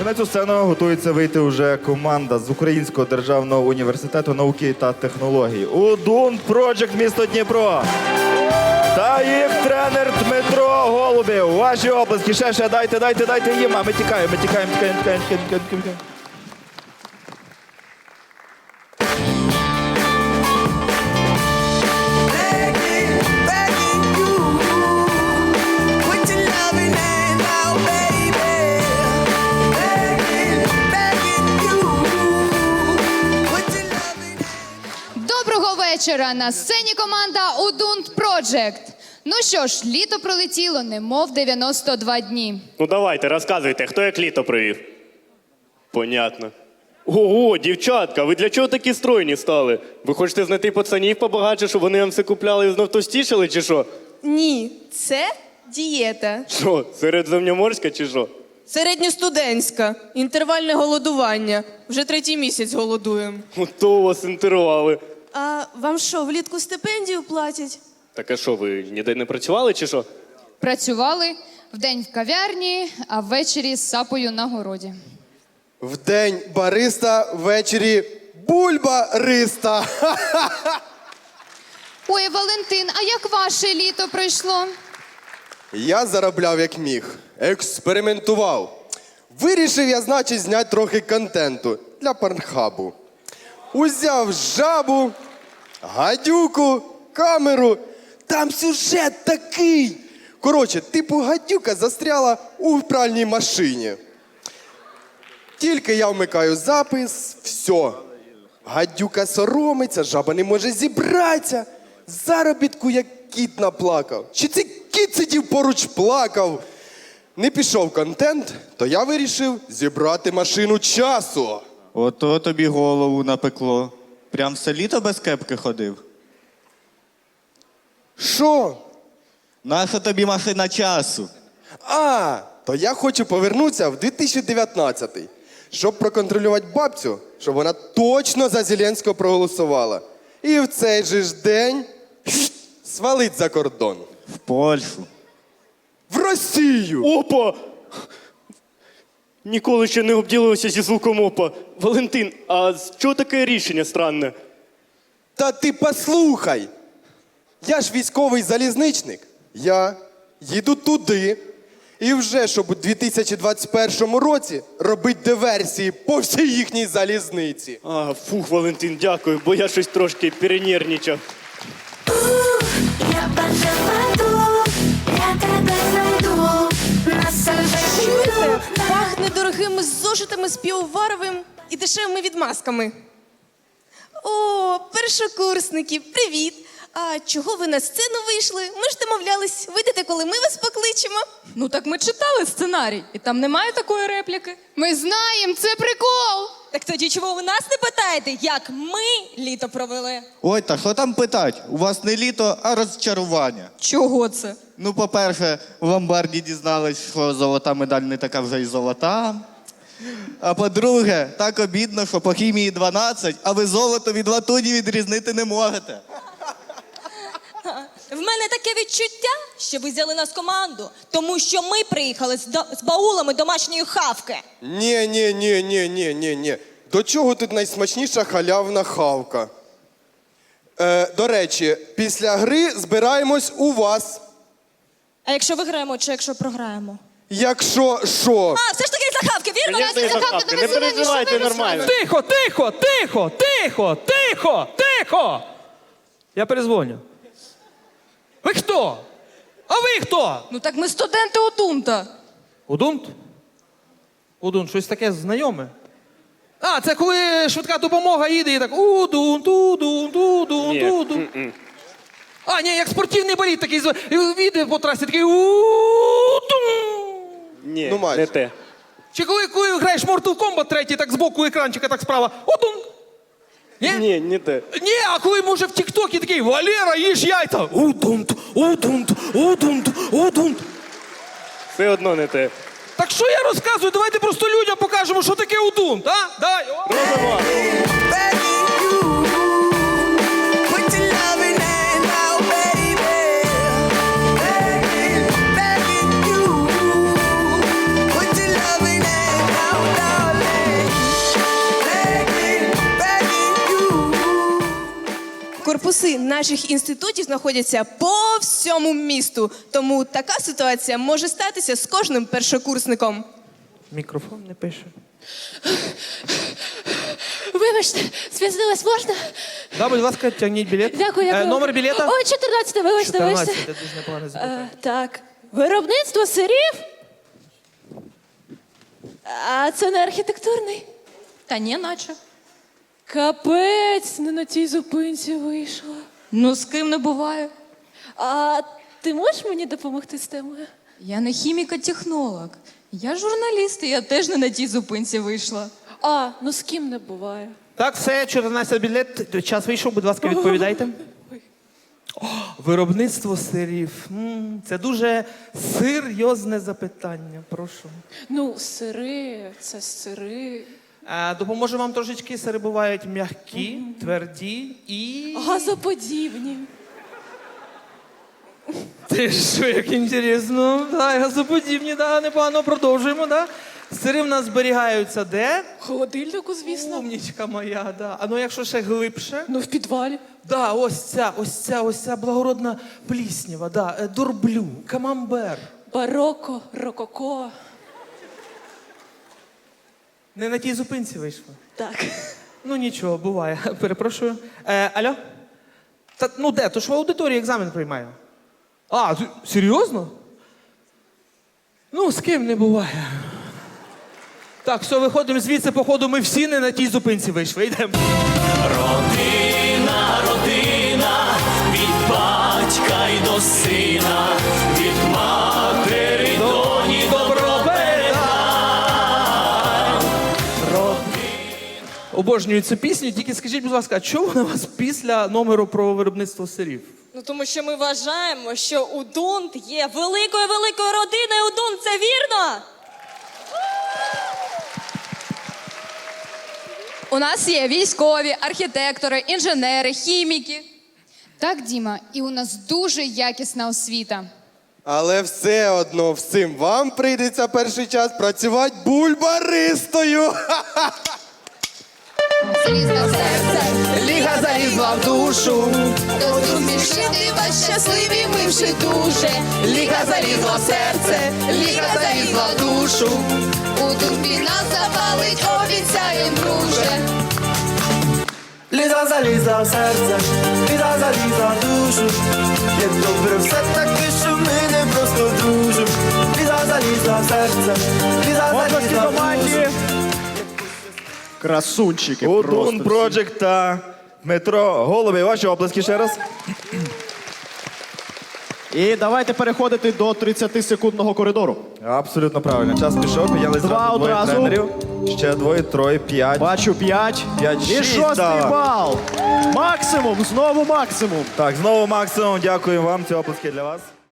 І на цю сцену готується вийти вже команда з Українського державного університету науки та технологій. Удун Project місто Дніпро. Та їх тренер Дмитро Голубів. Ваші обласки. Ще ще дайте, дайте, дайте їм. А ми тікаємо, ми тікаємо, тікаємо, тікаємо, тікаємо, тікаємо, вечора! На сцені команда Удунт Project. Ну що ж, літо пролетіло, немов 92 дні. Ну давайте, розказуйте, хто як літо провів. Понятно. Ого, дівчатка, ви для чого такі стройні стали? Ви хочете знайти пацанів побагатше, щоб вони вам все купляли і знов товстішали, чи що? Ні, це дієта. Що, середземноморська чи що? Середньостудентська, інтервальне голодування. Вже третій місяць голодуємо. Ото вас інтервали. А вам що, влітку стипендію платять? Так а що, ви ніде не працювали чи що? Працювали вдень в кав'ярні, а ввечері з сапою на городі. Вдень бариста, ввечері бульба риста. Ой, Валентин, а як ваше літо пройшло? Я заробляв як міг, експериментував. Вирішив я, значить, зняти трохи контенту для парнхабу. Узяв жабу, гадюку, камеру. Там сюжет такий. Коротше, типу гадюка застряла у пральній машині. Тільки я вмикаю запис, все. Гадюка соромиться, жаба не може зібратися. Заробітку як кіт наплакав. Чи цей кіт сидів поруч плакав? Не пішов контент, то я вирішив зібрати машину часу. Ото тобі голову напекло. Прям все літо без кепки ходив. Що? Наша тобі машина часу. А, то я хочу повернутися в 2019-й, щоб проконтролювати бабцю, щоб вона точно за Зеленського проголосувала. І в цей же ж день свалить за кордон. В Польщу. В Росію! Опа! Ніколи ще не обділився зі звуком опа. Валентин, а з чого таке рішення странне? Та ти послухай. Я ж військовий залізничник. Я їду туди. І вже щоб у 2021 році робити диверсії по всій їхній залізниці. А, фух, Валентин, дякую, бо я щось трошки перенервничав. Дорогими зошитами з півоваровим і дешевими відмазками. О, першокурсники, привіт! А чого ви на сцену вийшли? Ми ж домовлялись, вийдете, коли ми вас покличемо. Ну так ми читали сценарій, і там немає такої репліки. Ми знаємо, це прикол! Так тоді чого ви нас не питаєте, як ми літо провели? Ой, та що там питать? У вас не літо, а розчарування. Чого це? Ну, по-перше, в ломбарді дізнались, що золота медаль не така вже й золота. А по-друге, так обідно, що по хімії 12, а ви золото від латуні відрізнити не можете. В мене таке відчуття, що ви взяли нас в команду, тому що ми приїхали з, до- з баулами домашньої хавки. Ні, ні, ні, ні, ні, ні, ні. До чого тут найсмачніша халявна хавка? Е, до речі, після гри збираємось у вас. А якщо виграємо чи якщо програємо? Якщо що. А, все ж таки за хавки, вірно? Звісно, Давайте, із-за давайте, хавки, не переживайте, нормально. Тихо, тихо, тихо, тихо, тихо, тихо. Я перезвоню. Ви хто? А ви хто? Ну так ми студенти Удунта. Удунт? Удунт, щось таке знайоме. А, це коли швидка допомога їде і так удунт, удунт, удунт, удунт. А, ні, як спортивний боліт такий зв- і їде по трасі такий удунт. Ні, Ну, майже. не те. Чи коли, коли граєш Mortal Kombat третій, так збоку екранчика, так справа. Удунт. Ні? Ні, не те. Ні, а коли може в Тіктокі такий Валера, їж яйця. Удунт, удунт, удунт, удунт. Все одно не те. Так що я розказую? Давайте просто людям покажемо, що таке удунт, а? Давай. О! Робимо. Наших інститутів знаходяться по всьому місту. Тому така ситуація може статися з кожним першокурсником. Мікрофон не пише. Вибачте, зв'язалась можна? Да, будь ласка, тягніть білет. Дякую, Е, номер білета? Ой, 14, вибачте, 14, вибачте. це дуже непогане запитання. Е, так. Виробництво сирів? А це не архітектурний? Та ні, наче. Капець, не на тій зупинці вийшла. Ну, з ким не буває. А ти можеш мені допомогти з темою? Я не хіміка-технолог. Я журналіст, і я теж не на тій зупинці вийшла. А, ну з ким не буває. Так, все, 14 білет. Час вийшов, будь ласка, відповідайте. О, виробництво сирів. М, Це дуже серйозне запитання. Прошу. Ну, сири, це сири. Допоможу вам трошечки. Сири бувають м'які, тверді і. Газоподібні. Ти що, як інтересно. Да, газоподібні, да, непогано продовжуємо, да. Сири в нас зберігаються де? В холодильнику, звісно. Умнічка моя, да. А ну якщо ще глибше. Ну, в підвалі. Да, ось ця, ось ця, ось ця благородна пліснява, да, е, дурблю, камамбер. Бароко, рококо. Не на тій зупинці вийшла. Так. Ну нічого, буває. Перепрошую. Е, алло? Та ну де? То ж в аудиторії екзамен приймаю. А, ти- серйозно? Ну, з ким не буває. Так, все, виходимо звідси, походу, ми всі не на тій зупинці вийшли. Йдемо. Обожнюю цю пісню, тільки скажіть, будь ласка, а чого вона у вас після номеру про виробництво сирів? Ну тому що ми вважаємо, що Удунт є великою великою родиною. Удунт, це вірно? У нас є військові, архітектори, інженери, хіміки. Так, Діма, і у нас дуже якісна освіта. Але все одно всім вам прийдеться перший час працювати бульбаристою. Залізне серце, Ліга залізла в душу. то зумішити вас щасливі, ми вже дуже. Ліга залізла в серце, ліга залізла в душу. У дубі нас запалить, обіцяєм, друже. Ліза залізла в серце, ліза залізла в душу. Як добре все таки, що ми не просто дружимо. Ліза залізла в серце, ліза залізла в душу. Красунчики. Удун Project та Дмитро Голубів. Ваші оплески ще раз. І давайте переходити до 30-секундного коридору. Абсолютно правильно. Час пішов, підняли Два зразу двоє одразу. тренерів. Ще двоє, троє, п'ять. Бачу 5. П'ять, І шість шостий стало. бал. Максимум, знову максимум. Так, знову максимум. Дякую вам. Ці оплески для вас.